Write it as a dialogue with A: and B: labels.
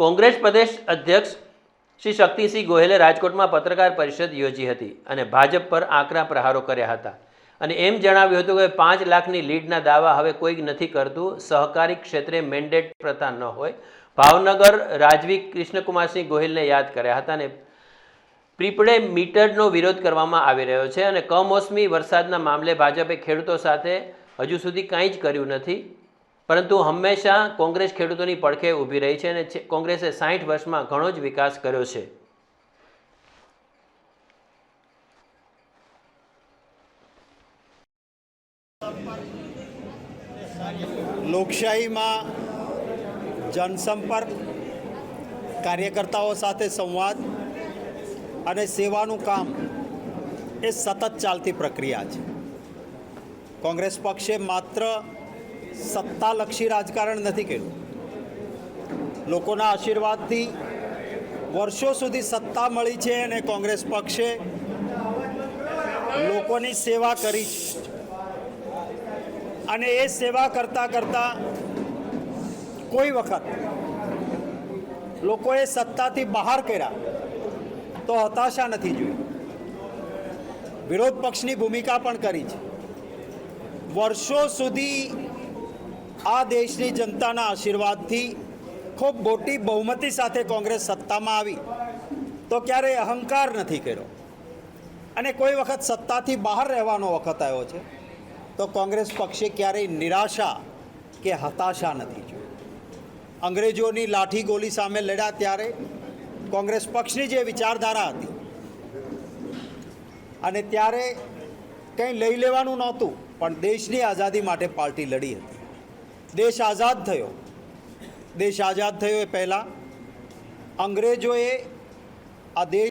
A: કોંગ્રેસ પ્રદેશ અધ્યક્ષ શ્રી શક્તિસિંહ ગોહિલે રાજકોટમાં પત્રકાર પરિષદ યોજી હતી અને ભાજપ પર આકરા પ્રહારો કર્યા હતા. અને એમ જણાવ્યું હતું કે પાંચ લાખની લીડના દાવા હવે કોઈ નથી કરતું, સહકારી ક્ષેત્રે મેન્ડેટ પ્રથા ન હોય. ભાવનગર રાજવી કૃષ્ણકુમારસિંહ ગોહિલને યાદ કર્યા હતા અને પ્રીપડે મીટરનો વિરોધ કરવામાં આવી રહ્યો છે અને કમોસમી વરસાદના મામલે ભાજપે ખેડૂતો સાથે હજુ સુધી કાંઈ જ કર્યું નથી. પરંતુ હંમેશા કોંગ્રેસ ખેડૂતોની પડખે ઊભી રહી છે અને કોંગ્રેસે સાહીઠ વર્ષમાં ઘણો જ વિકાસ કર્યો છે.
B: લોકશાહીમાં જનસંપર્ક, કાર્યકર્તાઓ સાથે સંવાદ અને સેવાનું કામ એ સતત ચાલતી પ્રક્રિયા છે. કોંગ્રેસ પક્ષે માત્ર સત્તાલક્ષી રાજકારણ નથી કર્યું. લોકોના આશીર્વાદથી વર્ષો સુધી સત્તા મળી છે અને કોંગ્રેસ પક્ષે લોકોની સેવા કરી છે. અને એ સેવા કરતાં કરતાં કોઈ વખત લોકોએ સત્તાથી બહાર કર્યા તો હતાશા નથી જોઈ. વિરોધ પક્ષની ભૂમિકા પણ કરી છે. વર્ષો સુધી આ દેશની જનતાના આશીર્વાદથી ખૂબ મોટી બહુમતી સાથે કોંગ્રેસ સત્તામાં આવી. તો ક્યારેય અહંકાર નથી કર્યો. અને કોઈ વખત સત્તાથી બહાર રહેવાનો વખત આવ્યો છે, તો કોંગ્રેસ પક્ષે ક્યારેય નિરાશા કે હતાશા નથી જોઈ. અંગ્રેજોની લાઠી ગોલી સામે લડ્યા ત્યારે કોંગ્રેસ પક્ષની જે વિચારધારા હતી અને ત્યારે કંઈ લઈ લેવાનું નહોતું, પણ દેશની આઝાદી માટે પાર્ટી લડી હતી. દેશ આઝાદ થયો. દેશ આઝાદ થયો એ પહેલાં. અંગ્રેજોએ આ દેશ